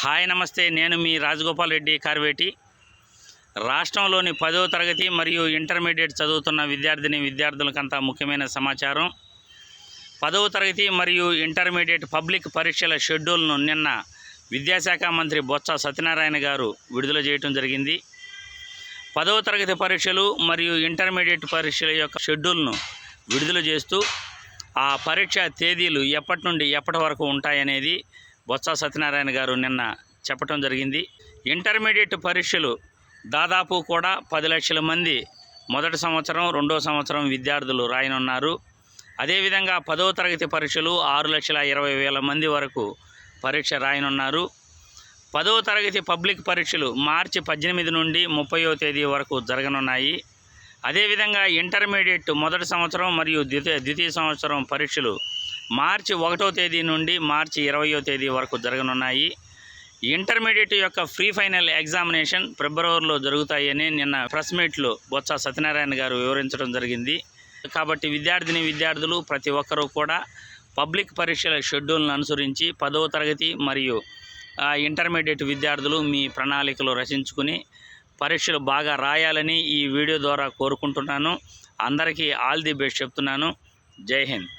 Hi నమస్తే. నేను మీ రాజగోపాల్ రెడ్డి కార్వేటి. రాష్ట్రంలోని పదవ తరగతి మరియు ఇంటర్మీడియట్ చదువుతున్న విద్యార్థిని విద్యార్థులకంతా ముఖ్యమైన సమాచారం. పదవ తరగతి మరియు ఇంటర్మీడియట్ పబ్లిక్ పరీక్షల షెడ్యూల్ను నిన్న విద్యాశాఖ మంత్రి బొత్స సత్యనారాయణ గారు విడుదల చేయటం జరిగింది. పదవ తరగతి పరీక్షలు మరియు ఇంటర్మీడియట్ పరీక్షల యొక్క షెడ్యూల్ను విడుదల చేస్తూ ఆ పరీక్ష తేదీలు ఎప్పటి నుండి ఎప్పటి వరకు ఉంటాయనేది బొత్స సత్యనారాయణ గారు నిన్న చెప్పడం జరిగింది. ఇంటర్మీడియట్ పరీక్షలు దాదాపు కూడా పది లక్షల మంది మొదటి సంవత్సరం రెండో సంవత్సరం విద్యార్థులు రాయనున్నారు. అదేవిధంగా పదో తరగతి పరీక్షలు ఆరు లక్షల ఇరవై వేల మంది వరకు పరీక్ష రాయనున్నారు. పదవ తరగతి పబ్లిక్ పరీక్షలు మార్చి పద్దెనిమిది నుండి ముప్పయో తేదీ వరకు జరగనున్నాయి. అదేవిధంగా ఇంటర్మీడియట్ మొదటి సంవత్సరం మరియు ద్వితీయ ద్వితీయ సంవత్సరం పరీక్షలు మార్చి ఒకటో తేదీ నుండి మార్చి ఇరవయో తేదీ వరకు జరగనున్నాయి. ఇంటర్మీడియట్ యొక్క ఫ్రీ ఫైనల్ ఎగ్జామినేషన్ ఫిబ్రవరిలో జరుగుతాయని నిన్న ప్రెస్ మీట్లో బొత్స సత్యనారాయణ గారు వివరించడం జరిగింది. కాబట్టి విద్యార్థిని విద్యార్థులు ప్రతి ఒక్కరూ కూడా పబ్లిక్ పరీక్షల షెడ్యూల్ను అనుసరించి పదవ తరగతి మరియు ఇంటర్మీడియట్ విద్యార్థులు మీ ప్రణాళికలు రచించుకుని పరీక్షలు బాగా రాయాలని ఈ వీడియో ద్వారా కోరుకుంటున్నాను. అందరికీ ఆల్ ది బెస్ట్ చెప్తున్నాను. జై హింద్.